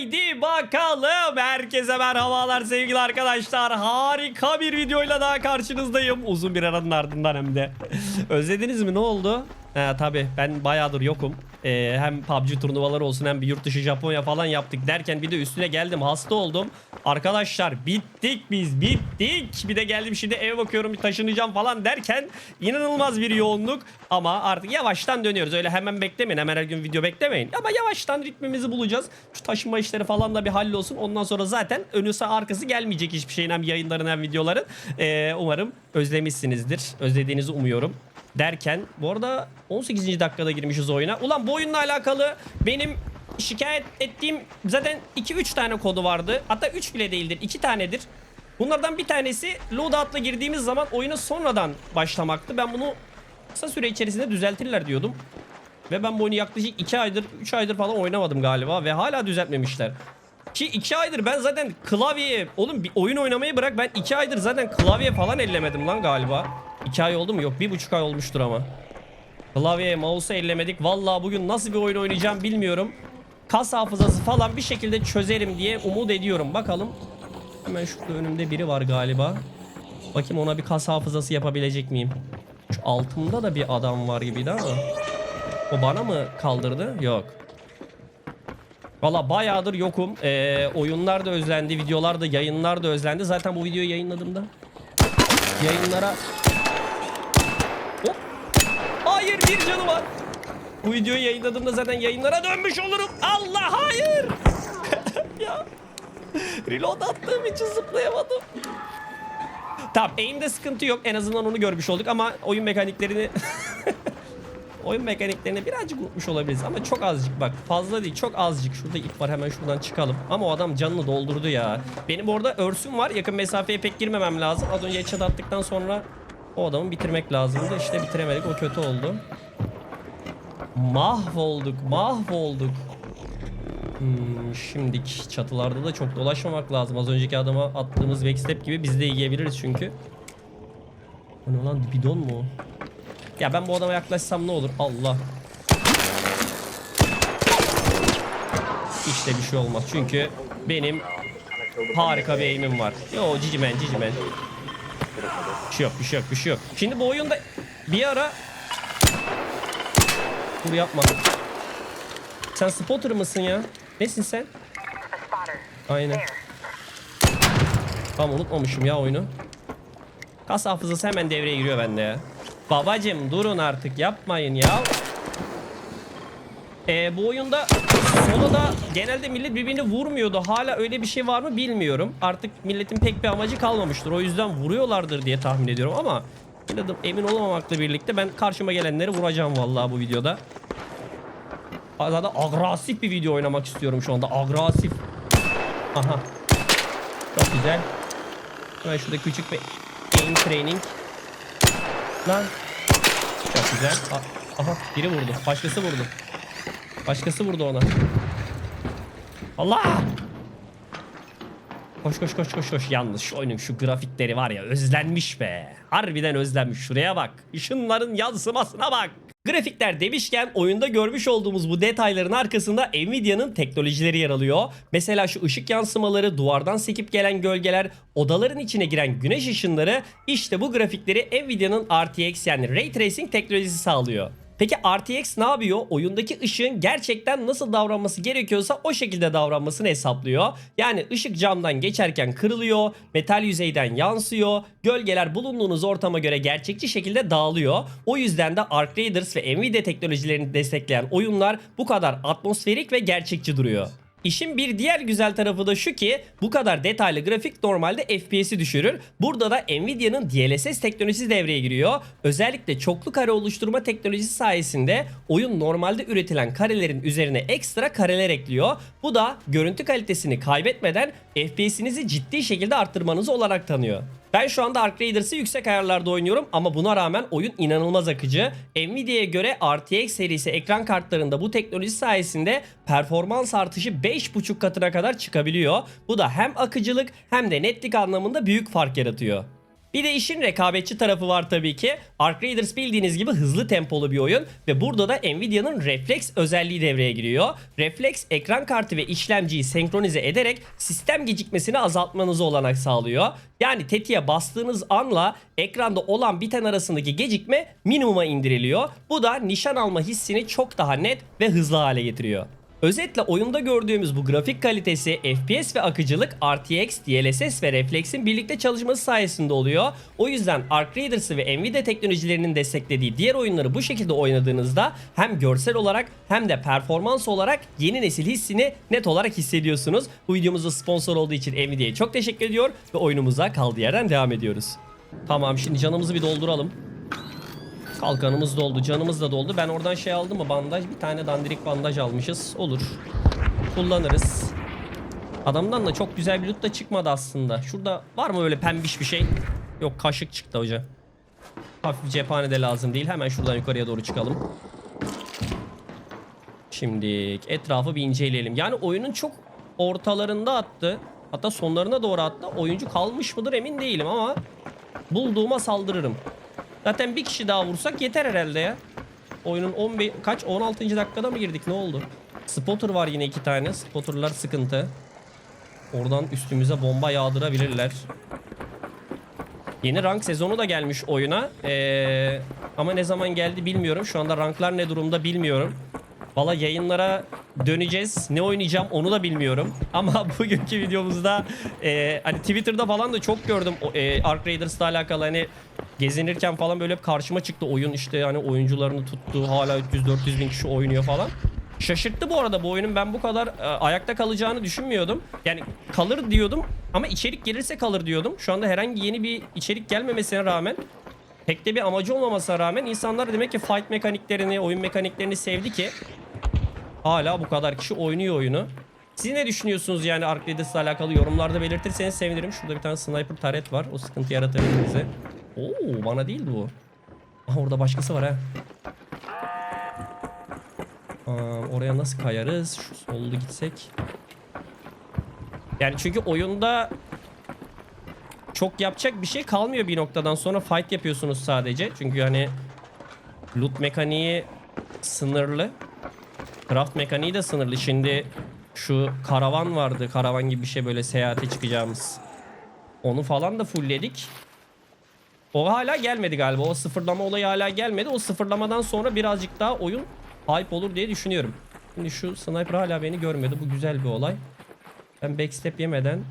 Haydi bakalım. Herkese merhabalar sevgili arkadaşlar. Harika bir videoyla daha karşınızdayım. Uzun bir aranın ardından hem de. Özlediniz mi ne oldu? He tabi ben bayağıdır yokum. Ee, hem PUBG turnuvaları olsun hem bir yurt dışı Japonya falan yaptık derken bir de üstüne geldim hasta oldum. Arkadaşlar bittik biz bittik. Bir de geldim şimdi eve bakıyorum taşınacağım falan derken inanılmaz bir yoğunluk. Ama artık yavaştan dönüyoruz. Öyle hemen beklemeyin hemen her gün video beklemeyin. Ama yavaştan ritmimizi bulacağız. Şu taşınma işleri falan da bir hallolsun. Ondan sonra zaten önüsü arkası gelmeyecek hiçbir şeyin hem yayınların hem videoların. Ee, umarım özlemişsinizdir. Özlediğinizi umuyorum derken bu arada 18. dakikada girmişiz oyuna. Ulan bu oyunla alakalı benim şikayet ettiğim zaten 2-3 tane kodu vardı. Hatta 3 bile değildir 2 tanedir. Bunlardan bir tanesi loadout'la girdiğimiz zaman oyuna sonradan başlamaktı. Ben bunu kısa süre içerisinde düzeltirler diyordum. Ve ben bu oyunu yaklaşık 2 aydır 3 aydır falan oynamadım galiba ve hala düzeltmemişler. Ki 2 aydır ben zaten klavyeye oğlum bir oyun oynamayı bırak ben 2 aydır zaten klavye falan ellemedim lan galiba. 2 ay oldu mu? Yok 1,5 ay olmuştur ama. Klavyeye mouse'u ellemedik. Vallahi bugün nasıl bir oyun oynayacağım bilmiyorum. Kas hafızası falan bir şekilde çözerim diye umut ediyorum. Bakalım. Hemen şurada önümde biri var galiba. Bakayım ona bir kas hafızası yapabilecek miyim? Şu altımda da bir adam var gibiydi ama. O bana mı kaldırdı? Yok. Valla bayağıdır yokum. Ee, oyunlar da özlendi, videolar da, yayınlar da özlendi. Zaten bu videoyu yayınladığımda yayınlara... Hayır bir canı var. Bu videoyu yayınladığımda zaten yayınlara dönmüş olurum. Allah hayır! ya. Reload attığım için zıplayamadım. Tamam aim'de sıkıntı yok. En azından onu görmüş olduk ama oyun mekaniklerini oyun mekaniklerini birazcık unutmuş olabiliriz ama çok azıcık bak fazla değil çok azıcık şurada ip var hemen şuradan çıkalım ama o adam canını doldurdu ya benim orada örsüm var yakın mesafeye pek girmemem lazım az önce headshot attıktan sonra o adamı bitirmek lazımdı işte bitiremedik o kötü oldu mahvolduk mahvolduk Hmm, şimdiki çatılarda da çok dolaşmamak lazım. Az önceki adama attığımız backstep gibi biz de yiyebiliriz çünkü. O ne lan bidon mu? Ya ben bu adama yaklaşsam ne olur? Allah. İşte bir şey olmaz çünkü benim harika bir aim'im var. Yo cicimen cicimen. Bir şey yok bir şey yok bir şey yok. Şimdi bu oyunda bir ara Dur yapma. Sen spotter mısın ya? Nesin sen? Aynen. Tamam unutmamışım ya oyunu. Kas hafızası hemen devreye giriyor bende ya. Babacım durun artık yapmayın ya. Ee, bu oyunda soloda genelde millet birbirini vurmuyordu. Hala öyle bir şey var mı bilmiyorum. Artık milletin pek bir amacı kalmamıştır. O yüzden vuruyorlardır diye tahmin ediyorum ama yine de emin olamamakla birlikte ben karşıma gelenleri vuracağım vallahi bu videoda. Zaten agresif bir video oynamak istiyorum şu anda. Agresif. Aha. Çok güzel. Hemen şurada küçük bir aim training. Lan. Çok güzel. Aha biri vurdu. Başkası vurdu. Başkası vurdu ona. Allah! Koş koş koş koş koş. Yalnız şu oyunun şu grafikleri var ya özlenmiş be. Harbiden özlenmiş. Şuraya bak. Işınların yansımasına bak. Grafikler demişken oyunda görmüş olduğumuz bu detayların arkasında Nvidia'nın teknolojileri yer alıyor. Mesela şu ışık yansımaları, duvardan sekip gelen gölgeler, odaların içine giren güneş ışınları işte bu grafikleri Nvidia'nın RTX yani Ray Tracing teknolojisi sağlıyor. Peki RTX ne yapıyor? Oyundaki ışığın gerçekten nasıl davranması gerekiyorsa o şekilde davranmasını hesaplıyor. Yani ışık camdan geçerken kırılıyor, metal yüzeyden yansıyor, gölgeler bulunduğunuz ortama göre gerçekçi şekilde dağılıyor. O yüzden de Arc Raiders ve Nvidia teknolojilerini destekleyen oyunlar bu kadar atmosferik ve gerçekçi duruyor. İşin bir diğer güzel tarafı da şu ki bu kadar detaylı grafik normalde FPS'i düşürür. Burada da Nvidia'nın DLSS teknolojisi devreye giriyor. Özellikle çoklu kare oluşturma teknolojisi sayesinde oyun normalde üretilen karelerin üzerine ekstra kareler ekliyor. Bu da görüntü kalitesini kaybetmeden FPS'inizi ciddi şekilde arttırmanızı olarak tanıyor. Ben şu anda Arc Raiders'ı yüksek ayarlarda oynuyorum ama buna rağmen oyun inanılmaz akıcı. Nvidia'ya göre RTX serisi ekran kartlarında bu teknoloji sayesinde performans artışı 5.5 katına kadar çıkabiliyor. Bu da hem akıcılık hem de netlik anlamında büyük fark yaratıyor. Bir de işin rekabetçi tarafı var tabii ki. Ark Raiders bildiğiniz gibi hızlı tempolu bir oyun ve burada da Nvidia'nın Reflex özelliği devreye giriyor. Reflex ekran kartı ve işlemciyi senkronize ederek sistem gecikmesini azaltmanızı olanak sağlıyor. Yani tetiğe bastığınız anla ekranda olan biten arasındaki gecikme minimuma indiriliyor. Bu da nişan alma hissini çok daha net ve hızlı hale getiriyor. Özetle oyunda gördüğümüz bu grafik kalitesi, FPS ve akıcılık RTX, DLSS ve Reflex'in birlikte çalışması sayesinde oluyor. O yüzden Arc Raiders'ı ve Nvidia teknolojilerinin desteklediği diğer oyunları bu şekilde oynadığınızda hem görsel olarak hem de performans olarak yeni nesil hissini net olarak hissediyorsunuz. Bu videomuzda sponsor olduğu için Nvidia'ya çok teşekkür ediyor ve oyunumuza kaldığı yerden devam ediyoruz. Tamam şimdi canımızı bir dolduralım. Kalkanımız doldu, canımız da doldu. Ben oradan şey aldım mı bandaj? Bir tane dandirik bandaj almışız. Olur. Kullanırız. Adamdan da çok güzel bir loot da çıkmadı aslında. Şurada var mı öyle pembiş bir şey? Yok kaşık çıktı hoca. Hafif cephane de lazım değil. Hemen şuradan yukarıya doğru çıkalım. Şimdi etrafı bir inceleyelim. Yani oyunun çok ortalarında attı. Hatta sonlarına doğru attı. Oyuncu kalmış mıdır emin değilim ama bulduğuma saldırırım. Zaten bir kişi daha vursak yeter herhalde ya. Oyunun 15 kaç 16. dakikada mı girdik ne oldu? Spotter var yine iki tane. Spotterlar sıkıntı. Oradan üstümüze bomba yağdırabilirler. Yeni rank sezonu da gelmiş oyuna. Ee, ama ne zaman geldi bilmiyorum. Şu anda ranklar ne durumda bilmiyorum. Valla yayınlara döneceğiz. Ne oynayacağım onu da bilmiyorum. Ama bugünkü videomuzda e, hani Twitter'da falan da çok gördüm. E, Ark Raiders'la alakalı hani gezinirken falan böyle hep karşıma çıktı oyun işte hani oyuncularını tuttu. Hala 300-400 bin kişi oynuyor falan. Şaşırttı bu arada bu oyunun ben bu kadar e, ayakta kalacağını düşünmüyordum. Yani kalır diyordum ama içerik gelirse kalır diyordum. Şu anda herhangi yeni bir içerik gelmemesine rağmen pek de bir amacı olmamasına rağmen insanlar demek ki fight mekaniklerini, oyun mekaniklerini sevdi ki hala bu kadar kişi oynuyor oyunu. Siz ne düşünüyorsunuz yani Ark alakalı yorumlarda belirtirseniz sevinirim. Şurada bir tane sniper taret var. O sıkıntı yaratabilir bize. Oo bana değildi bu. Aha orada başkası var ha. Oraya nasıl kayarız? Şu sollu gitsek. Yani çünkü oyunda çok yapacak bir şey kalmıyor bir noktadan sonra fight yapıyorsunuz sadece. Çünkü hani loot mekaniği sınırlı. Craft mekaniği de sınırlı. Şimdi şu karavan vardı. Karavan gibi bir şey böyle seyahate çıkacağımız. Onu falan da fullledik. O hala gelmedi galiba. O sıfırlama olayı hala gelmedi. O sıfırlamadan sonra birazcık daha oyun hype olur diye düşünüyorum. Şimdi şu sniper hala beni görmedi. Bu güzel bir olay. Ben backstep yemeden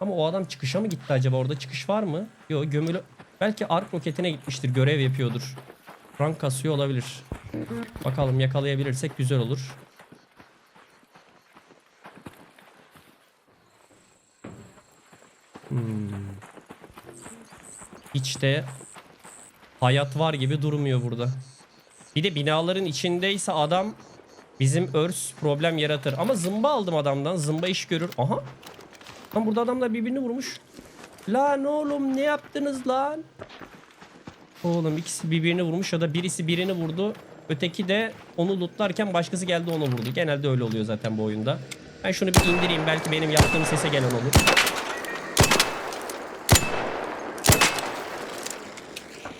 ama o adam çıkışa mı gitti acaba? Orada çıkış var mı? Yok gömülü. Belki ark roketine gitmiştir. Görev yapıyordur. Rank kasıyor olabilir. Bakalım yakalayabilirsek güzel olur. Hmm. Hiç de hayat var gibi durmuyor burada. Bir de binaların içindeyse adam bizim örs problem yaratır. Ama zımba aldım adamdan. Zımba iş görür. Aha. Lan burada adamlar birbirini vurmuş. Lan oğlum ne yaptınız lan? Oğlum ikisi birbirini vurmuş ya da birisi birini vurdu. Öteki de onu lootlarken başkası geldi onu vurdu. Genelde öyle oluyor zaten bu oyunda. Ben şunu bir indireyim. Belki benim yaptığım sese gelen olur.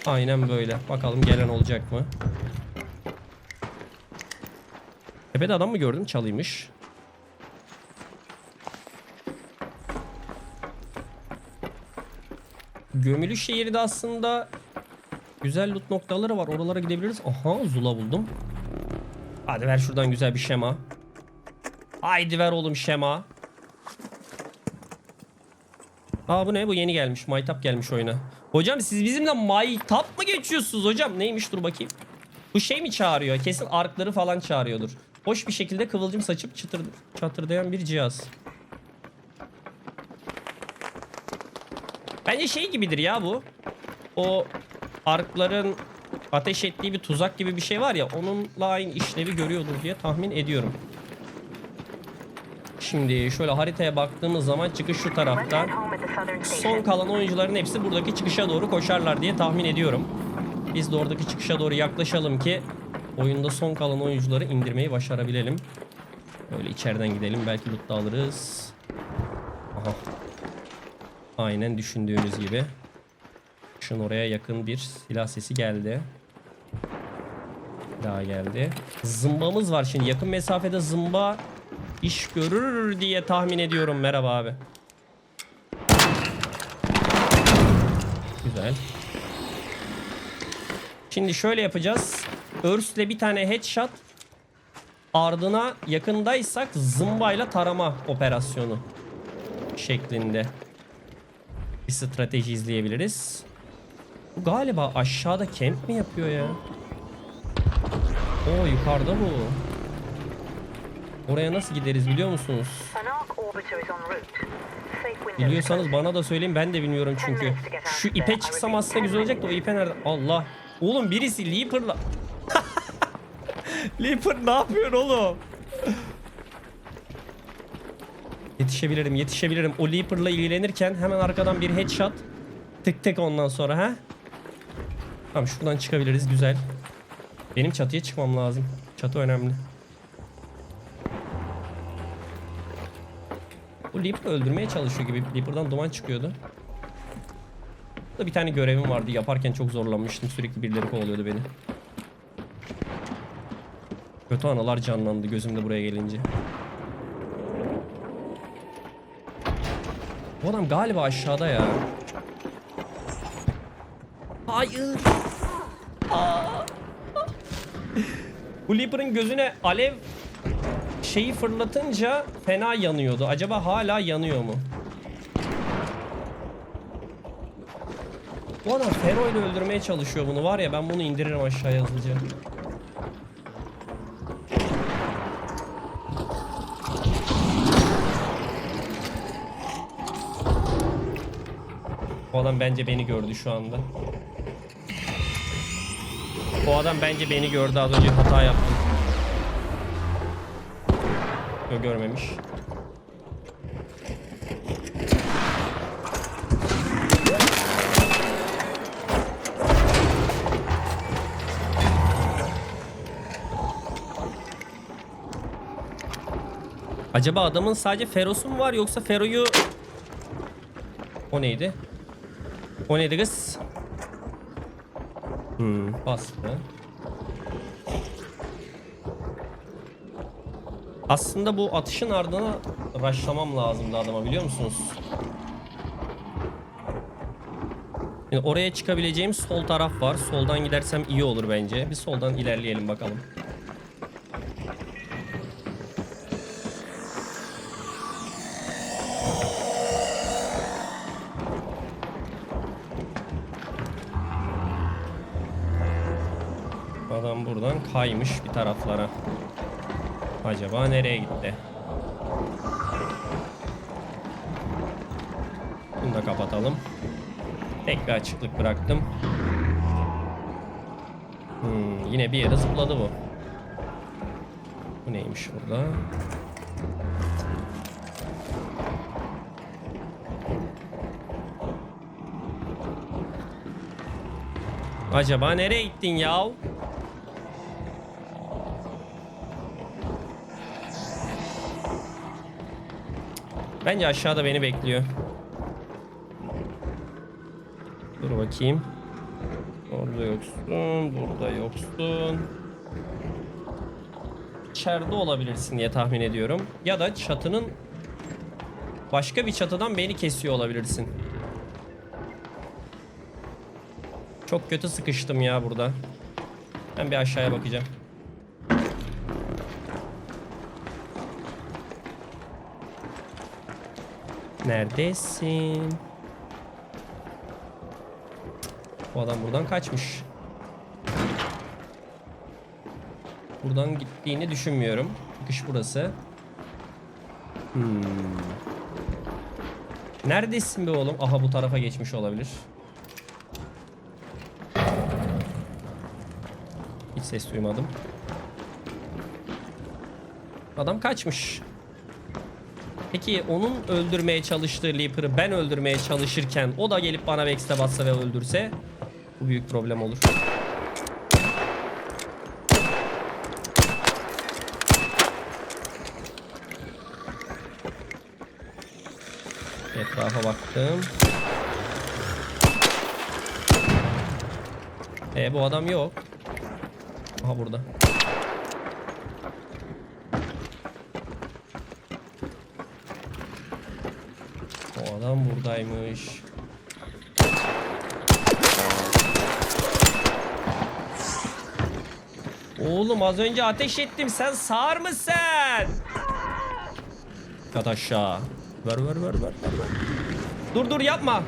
Aynen böyle. Bakalım gelen olacak mı? Tepede adam mı gördüm? Çalıymış. Gömülü şehri de aslında güzel loot noktaları var. Oralara gidebiliriz. Aha Zula buldum. Hadi ver şuradan güzel bir şema. Haydi ver oğlum şema. Aa bu ne? Bu yeni gelmiş. Maytap gelmiş oyuna. Hocam siz bizimle maytap mı geçiyorsunuz hocam? Neymiş dur bakayım. Bu şey mi çağırıyor? Kesin arkları falan çağırıyordur. Hoş bir şekilde kıvılcım saçıp çıtır, çatırdayan bir cihaz. Bence şey gibidir ya bu. O arkların ateş ettiği bir tuzak gibi bir şey var ya onunla aynı işlevi görüyordur diye tahmin ediyorum. Şimdi şöyle haritaya baktığımız zaman çıkış şu tarafta. Son kalan oyuncuların hepsi buradaki çıkışa doğru koşarlar diye tahmin ediyorum. Biz de oradaki çıkışa doğru yaklaşalım ki oyunda son kalan oyuncuları indirmeyi başarabilelim. Böyle içeriden gidelim belki loot da alırız. Aha. Aynen düşündüğünüz gibi. Şun oraya yakın bir silah sesi geldi. Daha geldi. Zımbamız var şimdi. Yakın mesafede zımba iş görür diye tahmin ediyorum. Merhaba abi. Güzel. Şimdi şöyle yapacağız. Örs'le bir tane headshot. Ardına yakındaysak zımbayla tarama operasyonu şeklinde bir strateji izleyebiliriz. Bu galiba aşağıda camp mi yapıyor ya? Oo yukarıda bu. Oraya nasıl gideriz biliyor musunuz? Biliyorsanız bana da söyleyin ben de bilmiyorum çünkü. Şu ipe çıksam aslında güzel olacak da o ipe nerede? Allah. Oğlum birisi Leaper'la... Leaper ne yapıyor oğlum? Yetişebilirim yetişebilirim. O Leaper'la ilgilenirken hemen arkadan bir headshot. Tık tık ondan sonra ha. Tamam şuradan çıkabiliriz güzel. Benim çatıya çıkmam lazım. Çatı önemli. Bu Leaper öldürmeye çalışıyor gibi. Leaper'dan duman çıkıyordu. Burada bir tane görevim vardı. Yaparken çok zorlanmıştım. Sürekli birileri kovalıyordu beni. Kötü anılar canlandı gözümde buraya gelince. Bu adam galiba aşağıda ya. Hayır. Aa. Bu Leaper'ın gözüne alev şeyi fırlatınca fena yanıyordu. Acaba hala yanıyor mu? Bu adam Fero ile öldürmeye çalışıyor bunu. Var ya ben bunu indiririm aşağıya hızlıca. Bu adam bence beni gördü şu anda. Bu adam bence beni gördü az önce hata yaptım. Yok görmemiş. Acaba adamın sadece Feros'u mu var yoksa Fero'yu... O neydi? O neydi kız? Hmm, bastı. Aslında bu atışın ardına raşlamam lazımdı adama biliyor musunuz? Şimdi oraya çıkabileceğim sol taraf var. Soldan gidersem iyi olur bence. Bir soldan ilerleyelim bakalım. Adam buradan kaymış bir taraflara. Acaba nereye gitti? Bunu da kapatalım. Tek bir açıklık bıraktım. Hmm, yine bir yere zıpladı bu. Bu neymiş burada? Acaba nereye gittin yav? Bence aşağıda beni bekliyor. Dur bakayım. Orada yoksun, burada yoksun. İçeride olabilirsin diye tahmin ediyorum. Ya da çatının başka bir çatıdan beni kesiyor olabilirsin. Çok kötü sıkıştım ya burada. Ben bir aşağıya bakacağım. Neredesin? Bu adam buradan kaçmış. Buradan gittiğini düşünmüyorum. Çıkış burası. Hmm. Neredesin be oğlum? Aha bu tarafa geçmiş olabilir. Hiç ses duymadım. Adam kaçmış. Peki onun öldürmeye çalıştığı Leaper'ı ben öldürmeye çalışırken o da gelip bana Vex'te bassa ve öldürse bu büyük problem olur. Etrafa baktım. E bu adam yok. Aha burada. O adam buradaymış. Oğlum az önce ateş ettim. Sen sağır mısın? Yat aşağı. Ver ver. ver, ver. Dur dur yapma.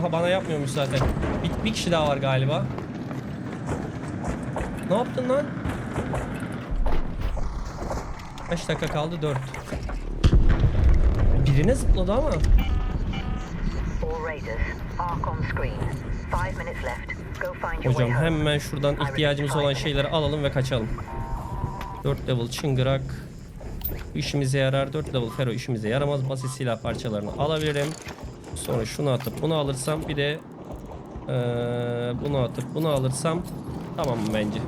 Aha bana yapmıyormuş zaten. Bir, bir kişi daha var galiba. Ne yaptın lan? Kaç dakika kaldı? 4. Birine zıpladı ama. Hocam hemen şuradan ihtiyacımız olan şeyleri alalım ve kaçalım. 4 level çıngırak işimize yarar. 4 level ferro işimize yaramaz. Basit silah parçalarını alabilirim. Sonra şunu atıp bunu alırsam bir de eee, bunu atıp bunu alırsam tamam bence?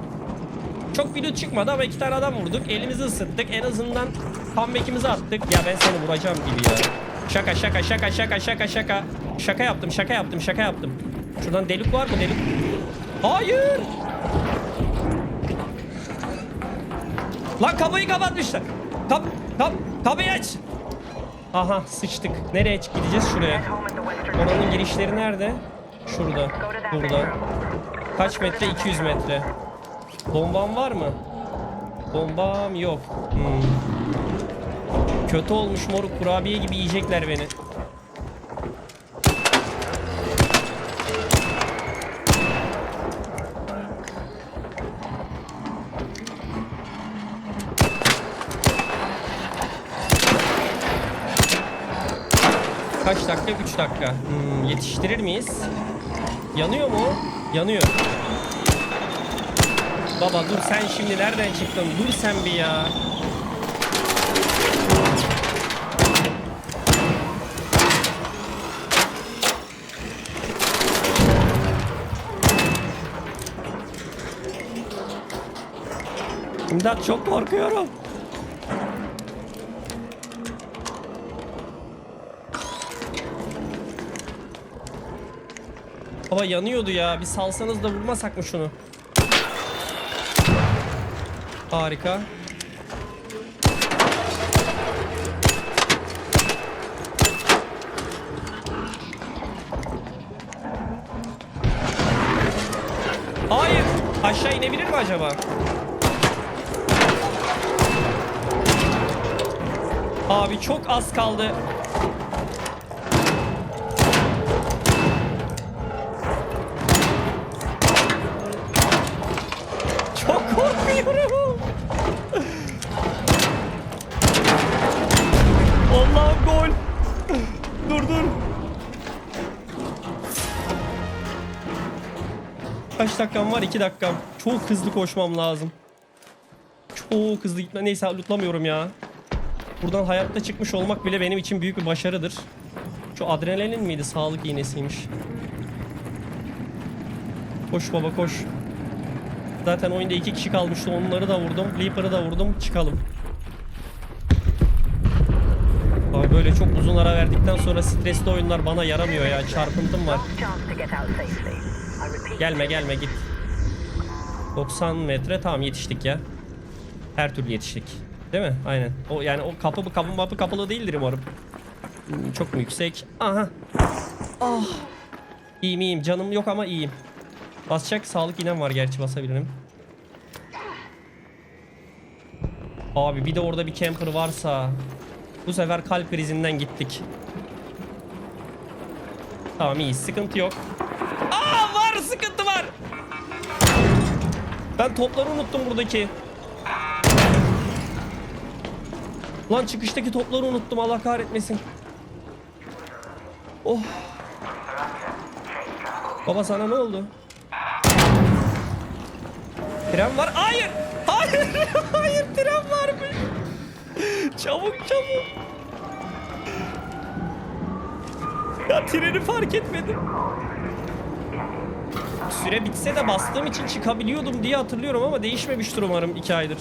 Çok video çıkmadı ama iki tane adam vurduk. Elimizi ısıttık. En azından comeback'imizi attık. Ya ben seni vuracağım gibi ya. Şaka şaka şaka şaka şaka şaka. Şaka yaptım şaka yaptım şaka yaptım. Şuradan delik var mı delik? Hayır. Lan kapıyı kapatmışlar. Kap, kap, kapıyı aç. Aha sıçtık. Nereye gideceğiz? Şuraya. Oranın girişleri nerede? Şurada. Burada. Kaç metre? 200 metre. Bombam var mı? Bombam yok. Hmm. Kötü olmuş moruk kurabiye gibi yiyecekler beni. Kaç dakika? 3 dakika. Hmm, yetiştirir miyiz? Yanıyor mu? Yanıyor. Baba dur sen şimdi nereden çıktın? Dur sen bir ya. İmdat çok korkuyorum. Baba yanıyordu ya. Bir salsanız da vurmasak mı şunu? Harika. Hayır. Aşağı inebilir mi acaba? Abi çok az kaldı. Çok korkuyorum. Allah'ım gol. Dur dur. Kaç dakikam var? 2 dakikam. Çok hızlı koşmam lazım. Çok hızlı gitme. Neyse lootlamıyorum ya. Buradan hayatta çıkmış olmak bile benim için büyük bir başarıdır. Şu adrenalin miydi? Sağlık iğnesiymiş. Koş baba koş. Zaten oyunda iki kişi kalmıştı. Onları da vurdum. Leaper'ı da vurdum. Çıkalım. Abi böyle çok uzun ara verdikten sonra stresli oyunlar bana yaramıyor ya. Çarpıntım var. Gelme gelme git. 90 metre tamam yetiştik ya. Her türlü yetiştik. Değil mi? Aynen. O yani o kapı bu kapı mapı kapalı değildir umarım. Hmm, Çok mu yüksek? Aha. Ah. İyiyim iyiyim. Canım yok ama iyiyim. Basacak sağlık inem var gerçi basabilirim. Abi bir de orada bir camper varsa bu sefer kalp krizinden gittik. Tamam iyi sıkıntı yok. Aa var sıkıntı var. Ben topları unuttum buradaki. Lan çıkıştaki topları unuttum Allah kahretmesin. Oh. Baba sana ne oldu? Tren var. Hayır. Hayır. Hayır tren varmış. Çabuk çabuk. Ya treni fark etmedim. Süre bitse de bastığım için çıkabiliyordum diye hatırlıyorum ama değişmemiştir umarım 2 aydır.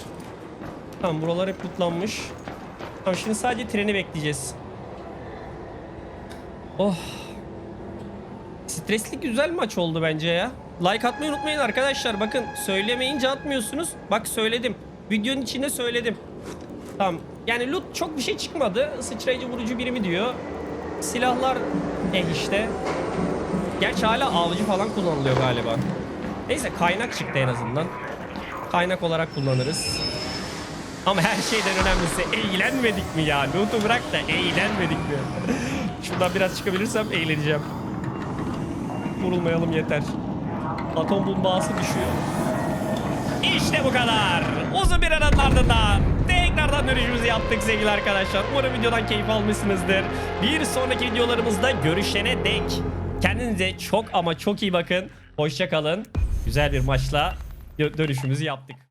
Tamam buralar hep lootlanmış. Tamam şimdi sadece treni bekleyeceğiz. Oh. Stresli güzel maç oldu bence ya. Like atmayı unutmayın arkadaşlar. Bakın söylemeyince atmıyorsunuz. Bak söyledim. Videonun içinde söyledim. Tamam. Yani loot çok bir şey çıkmadı. Sıçrayıcı vurucu birimi diyor. Silahlar eh işte. Gerçi hala avcı falan kullanılıyor galiba. Neyse kaynak çıktı en azından. Kaynak olarak kullanırız. Ama her şeyden önemlisi eğlenmedik mi ya? Loot'u bırak da eğlenmedik mi? Şuradan biraz çıkabilirsem eğleneceğim. Vurulmayalım yeter. Atom bombası düşüyor. İşte bu kadar. Uzun bir aranın ardından tekrardan dönüşümüzü yaptık sevgili arkadaşlar. Umarım videodan keyif almışsınızdır. Bir sonraki videolarımızda görüşene dek. Kendinize çok ama çok iyi bakın. Hoşça kalın. Güzel bir maçla dö- dönüşümüzü yaptık.